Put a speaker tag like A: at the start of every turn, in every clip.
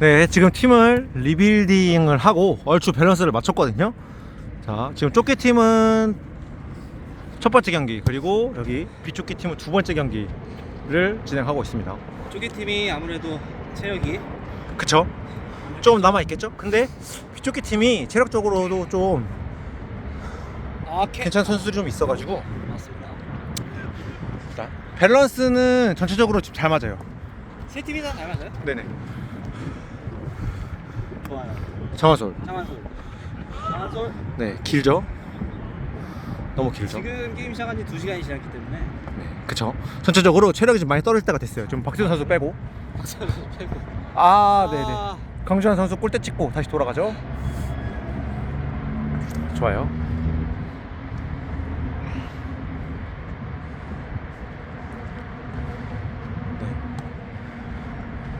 A: 네, 지금 팀을 리빌딩을 하고 얼추 밸런스를 맞췄거든요. 자, 지금 쫓기 팀은 첫 번째 경기 그리고 여기 비쫓기 팀은 두 번째 경기를 진행하고 있습니다.
B: 쪼개 팀이 아무래도 체력이
A: 그쵸? 좀 남아 있겠죠? 근데 비쫓기 팀이 체력적으로도 좀
B: 아 캐...
A: 괜찮은 선수들이 좀 있어가지고
B: 맞습니다.
A: 밸런스는 전체적으로 지금 잘 맞아요.
B: 세 팀이 다잘 맞아요?
A: 네네.
B: 좋아요.
A: 장화솔.
B: 장한솔. 장한솔.
A: 네, 길죠? 너무 길죠?
B: 지금 게임 시작한 지 2시간이 지났기 때문에
A: 네, 그쵸. 전체적으로 체력이 좀 많이 떨어질 때가 됐어요. 지금 박지훈 선수 빼고.
B: 박찬호 최고.
A: 아, 네네.
B: 아,
A: 강주환 선수 골대 찍고 다시 돌아가죠. 좋아요.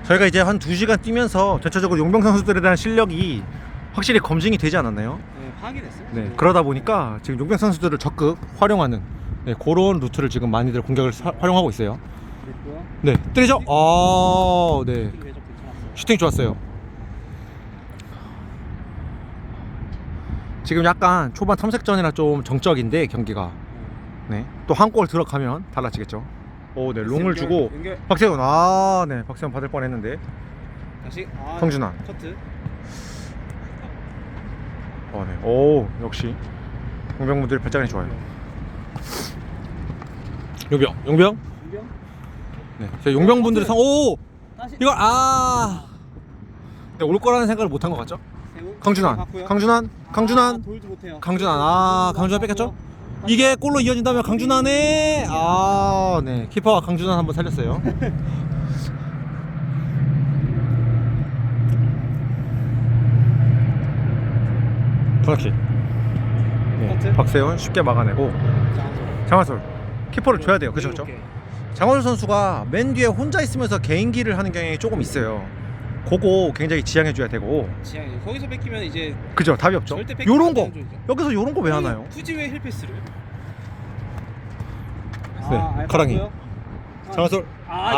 A: 저희가 이제 한 2시간 뛰면서 전체적으로 용병 선수들에 대한 실력이 확실히 검증이 되지 않았나요?
B: 네, 파악이 됐어요.
A: 네. 그러다 보니까 지금 용병 선수들을 적극 활용하는 네, 그런 루트를 지금 많이들 공격을 사- 활용하고 있어요.
B: 됐고요.
A: 네, 때리죠. 아, 네.
B: 팀 궤적 괜찮았어요.
A: 슈팅 좋았어요. 지금 약간 초반 탐색전이라 좀 정적인데 경기가 네. 또 한 골 들어가면 달라지겠죠. 오, 네. 롱을
B: 연결,
A: 주고
B: 연결.
A: 박세훈 아, 네. 박세훈 받을 뻔했는데.
B: 다시 아,
A: 성준환.
B: 커트.
A: 어, 네. 오, 역시 용병분들이 발작이 좋아요. 용병, 용병.
B: 준병.
A: 네. 제 용병분들이 상 오,
B: 다시.
A: 이거 아. 네, 올 거라는 생각을 못 한 것 같죠? 강준환. 강준환, 강준환.
B: 아, 돌지 못해요.
A: 강준환 아 강준환 뺏겼죠? 이게 골로 이어진다면 강준환의 아, 네. 키퍼 강준환 한번 살렸어요. 코너킥. 네.
B: 커트.
A: 박세훈 쉽게 막아내고. 장화솔 키퍼를 줘야 돼요. 그죠, 그죠? 장화솔 선수가 맨 뒤에 혼자 있으면서 개인기를 하는 경향이 조금 있어요. 그거 굉장히 지양해 줘야 되고,
B: 지향이 거기서 뺏기면 이제
A: 그죠? 답이 없죠.
B: 절대 뺏기면
A: 요런
B: 안
A: 거. 여기서 요런 거 왜 하나요?
B: 굳이 왜 힐패스를?
A: 네,
B: 알
A: 가랑이.
B: 봤고요.
A: 장화솔
B: 아.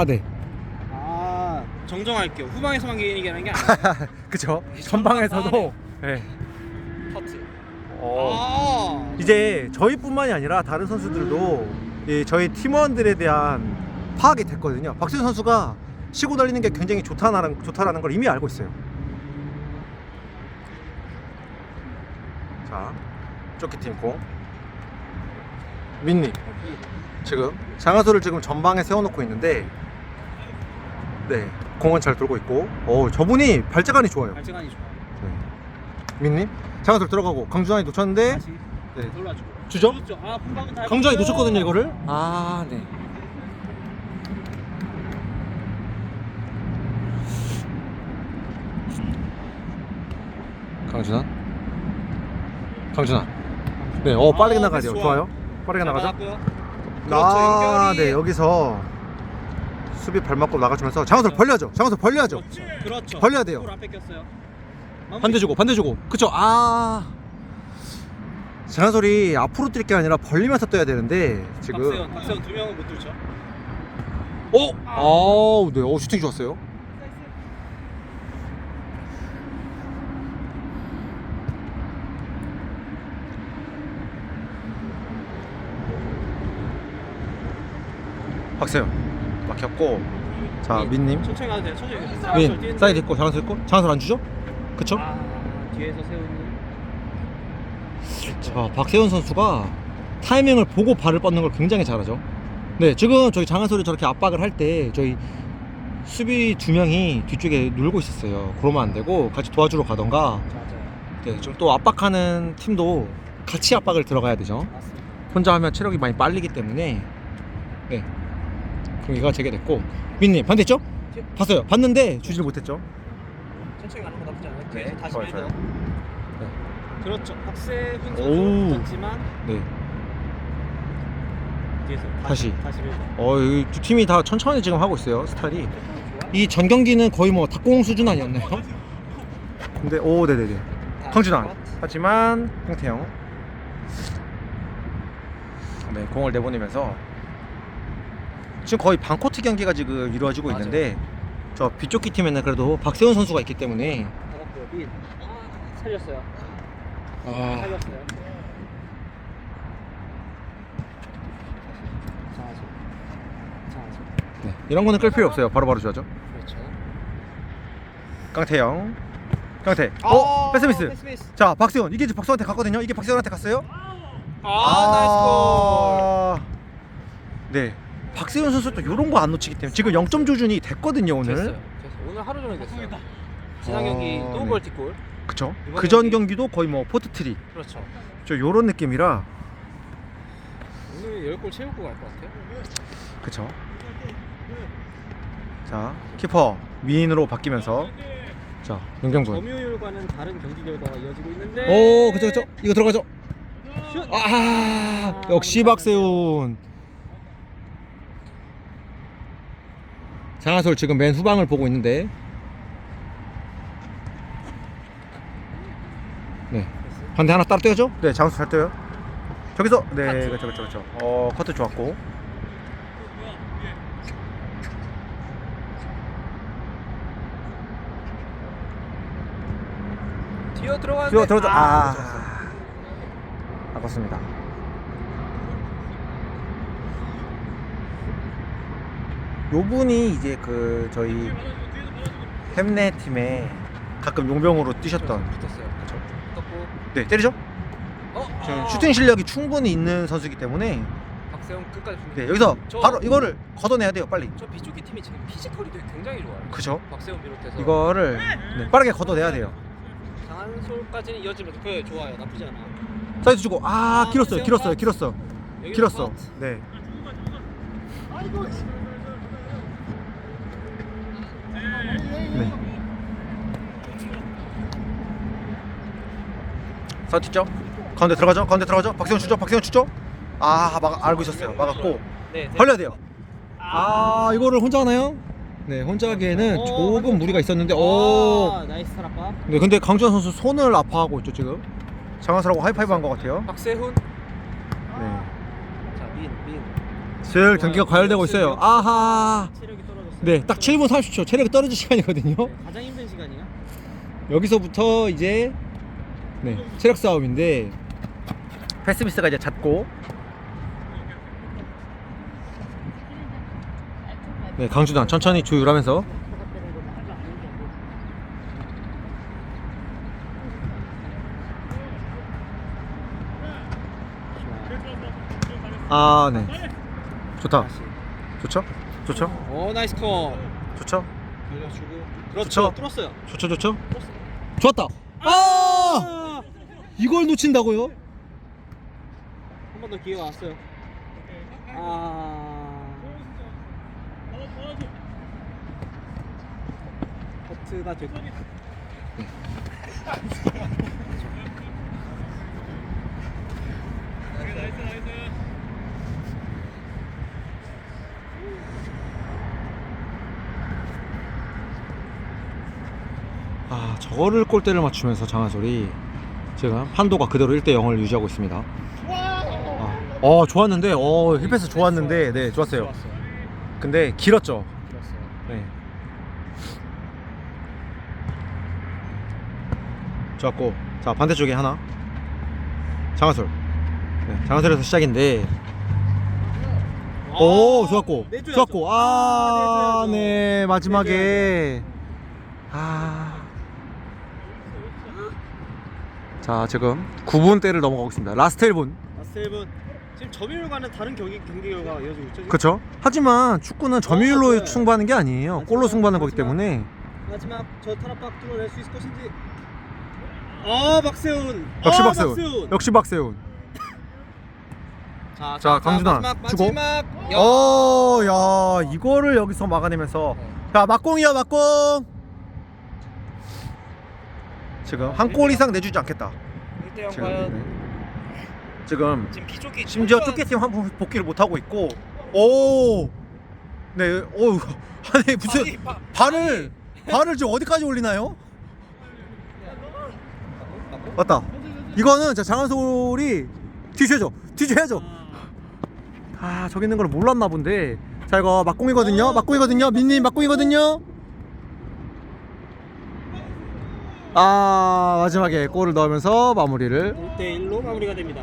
A: 아, 네.
B: 아, 정정할게요. 후방에서만 개인이라는 게 아니라
A: 그쵸 전방에서도 네.
B: 커트.
A: 어,
B: 아,
A: 이제 저희뿐만이 아니라 다른 선수들도 이 저희 팀원들에 대한 파악이 됐거든요 박수현 선수가 치고 달리는 게 굉장히 좋다라는, 좋다라는 걸 이미 알고 있어요 자 쪼끼 팀 공 민니 지금 장하소를 지금 전방에 세워놓고 있는데 네 공은 잘 돌고 있고 어 저분이 발재간이 좋아요
B: 발재간이 좋아.
A: 민님 장하솔 들어가고 강준환이 놓쳤는데
B: 다시
A: 네.
B: 돌아주고.
A: 주죠?
B: 그렇죠. 아, 다
A: 강준환이. 놓쳤거든요 이거를 아 네. 강준환 강준환 네어 빠르게
B: 아,
A: 나가야 돼요
B: 좋아요.
A: 빠르게
B: 잘
A: 나가죠.
B: 그렇죠.
A: 아, 네 여기서 수비 발 맞고 나가주면서 장하솔 벌려줘 장하솔 벌려줘
B: 그렇죠. 그렇죠.
A: 벌려야 돼요.
B: 골안 뺏겼어요.
A: 반대 주고 반대 주고 그쵸 아 장하솔이 앞으로 뛸 게 아니라 벌리면서 떠야 되는데 지금
B: 박세현, 박세현 두 명은 못 들죠.
A: 어? 아우 네, 어 슈팅 좋았어요. 박세현 막혔고 자
B: 민,
A: 민님
B: 천천히 가도 돼요. 천천히. 가도 돼요.
A: 민 사이드 있고 장한솔 있고 장한솔 안 주죠? 그쵸?
B: 아, 뒤에서 세훈이.
A: 자 박세훈 선수가 타이밍을 보고 발을 뻗는 걸 굉장히 잘하죠. 네 지금 저희 장한솔이 저렇게 압박을 할 때 저희 수비 두 명이 뒤쪽에 눌고 있었어요. 그러면 안 되고 같이 도와주러 가던가
B: 맞아요.
A: 네, 좀 또 압박하는 팀도 같이 압박을 들어가야 되죠.
B: 맞습니다.
A: 혼자 하면 체력이 많이 빨리기 때문에 네 경기가 재개됐고 민님 반대죠? 봤어요. 봤는데 주질 못했죠.
B: 천천히 가는 거 나쁘지 않아요.
A: 네,
B: 뒤에서 다시
A: 좋아요,
B: 밀고.
A: 좋아요.
B: 그렇죠. 박세훈 선수
A: 오우.
B: 붙었지만
A: 네.
B: 뒤에서
A: 다시.
B: 다시 밀고.
A: 어, 이두 팀이 다 천천히 지금 하고 있어요. 스타일이.
B: 좋아.
A: 이전 경기는 거의 뭐 닭공 수준 아니었나요? 근데 오, 네 네 네.
B: 다
A: 강준환.
B: 컷.
A: 하지만 홍태영. 네, 공을 내보내면서 지금 거의 반코트 경기가 지금 이루어지고
B: 맞아요.
A: 있는데 저 비조끼 팀에는 그래도 박세훈 선수가 있기 때문에
B: 받았고요. 민. 살렸어요.
A: 아,
B: 살렸어요. 장하수. 장하수.
A: 네. 이런 거는 끌 필요 없어요. 바로바로 줘야죠.
B: 그렇죠.
A: 깡태형. 깡태.
B: 아,
A: 어, 패스미스.
B: 패스미스.
A: 자, 박세훈. 이게 이제 박세훈한테 갔거든요. 이게 박세훈한테 갔어요.
B: 아, 나이스
A: 네. 박세훈 선수 또 이런 거 안 놓치기 때문에 지금 0점 조준이 됐거든요
B: 골.
A: 오늘.
B: 됐어요. 됐어요. 오늘 하루 종일 됐어요. 지난
A: 아,
B: 경기 또
A: 네.
B: 멀티골.
A: 그쵸?
B: 이번
A: 그전
B: 경기-
A: 경기 도 거의 뭐 포트트리.
B: 그렇죠.
A: 저 요런 느낌이라.
B: 오늘 10골 채우고 갈 것 같아요.
A: 그쵸? 자, 키퍼 위인으로 바뀌면서 자, 윤경군.
B: 점유율과는 다른 경기 결과가 이어지고 있는데.
A: 오, 그쵸 그쵸. 이거 들어가죠.
B: 슛.
A: 아, 역시 박세훈. 장하솔 지금 맨 후방을 보고 있는데. 네. 반대 하나 따로 떼야죠? 네, 장하솔 잘 떼요. 저기서 네,
B: 커트.
A: 그렇죠, 그렇죠, 그렇죠. 어, 커트 좋았고.
B: 뛰어 들어가는데.
A: 들어 들어죠. 아,
B: 좋았어요.
A: 아깝습니다. 요 분이 이제 그 저희 햄네 팀에 가끔 용병으로 뛰셨던
B: 붙었어요.
A: 그쵸.
B: 떴고.
A: 네 때리죠?
B: 어.
A: 지금
B: 아.
A: 슈팅 실력이 충분히 있는 선수이기 때문에
B: 박세웅 끝까지 줍니다.
A: 네 여기서
B: 저-
A: 바로 이거를 걷어내야 돼요 빨리
B: 저 비조기 팀이 지금 피지컬이 되게 굉장히 좋아요.
A: 그죠?
B: 박세웅 비롯해서
A: 이거를 네, 빠르게 걷어내야 돼요
B: 장한솔까지는 이어지면 그 좋아요. 나쁘지 않아.
A: 사이드 주고 아
B: 아,
A: 길었어요 길었어요
B: 컷.
A: 길었어 길었어
B: 컷.
A: 네 네. 사이드 죠 가운데 들어가죠 가운데 들어가죠 박세훈 주죠 박세훈 주죠 아 막, 알고 있었어요 막았고
B: 네. 네.
A: 벌려야 돼요 아 이거를 혼자 하나요? 네 혼자 하기에는
B: 어,
A: 조금 무리가 있었는데
B: 아,
A: 오
B: 나이스 타락바.
A: 네, 근데 강주환 선수 손을 아파하고 있죠 지금. 장하수라고 하이파이브 한 것 같아요.
B: 박세훈.
A: 네.
B: 자, 민, 민.
A: 슬 경기가 과열되고 있어요. 아하.
B: 체력이.
A: 네, 딱 7분 30초 체력이 떨어질 시간이거든요.
B: 네, 가장 힘든 시간이야.
A: 여기서부터 이제 네 체력 싸움인데 패스미스가 이제 잦고 네 강준환 천천히 조율하면서 아 네 좋다. 좋죠 좋죠
B: 오, 나이스 컷.
A: 좋죠
B: 알려주고.
A: 좋죠.
B: 그렇죠. 뚫었어요.
A: 좋죠 좋죠
B: 뚫었어요.
A: 좋았다 아 이걸 놓친다고요?
B: 한 번 더 기회가 왔어요. 아. 커트가 됐고.
A: 아 저거를 골대를 맞추면서 장한솔이 지금 판도가 그대로 1대 0을 유지하고 있습니다. 아, 어 좋았는데 어 힐패스 좋았는데 네 좋았어요. 근데 길었죠. 네. 좋았고 자 반대쪽에 하나 장한솔. 네, 장한솔에서 시작인데 오 좋았고
B: 내줘야죠.
A: 좋았고
B: 아,
A: 아네
B: 내줘야죠.
A: 마지막에 아. 자 지금 9분대를 넘어가고 있습니다. 라스트 1분.
B: 라스트 1분. 지금 점유율과는 다른 경기 경기 결과가 이어지고 있죠. 지금?
A: 그렇죠. 하지만 축구는 점유율로
B: 네.
A: 승부하는 게 아니에요.
B: 마지막,
A: 골로 승부하는 거기. 때문에
B: 마지막 저 타락박 뚫어낼 수 있을 것인지. 아 박세훈.
A: 역시
B: 아,
A: 박세훈. 역시 박세훈.
B: 자,
A: 자, 강준환
B: 마지막,
A: 주고.
B: 마지막. 야.
A: 어, 야, 이거를 여기서 막아내면서 자, 막공이야, 막공. 지금 한 골 이상 내주지 않겠다.
B: 1대0
A: 지금
B: 과연
A: 네. 지금
B: 지금 비조기
A: 심지어 쫓기팀 한 번 복귀를 못 하고 있고, 오, 네, 오, 아니 무슨
B: 아니, 바-
A: 발을 발을 지금 어디까지 올리나요? 맞다. 이거는 자 장한솔이 뒤져야죠. 뒤져야죠. 아 저기 있는 걸 몰랐나 본데. 자 이거 막공이거든요.
B: 어.
A: 막공이거든요. 민님 막공이거든요. 아 마지막에 골을 넣으면서 마무리를
B: 1대1로 마무리가 됩니다.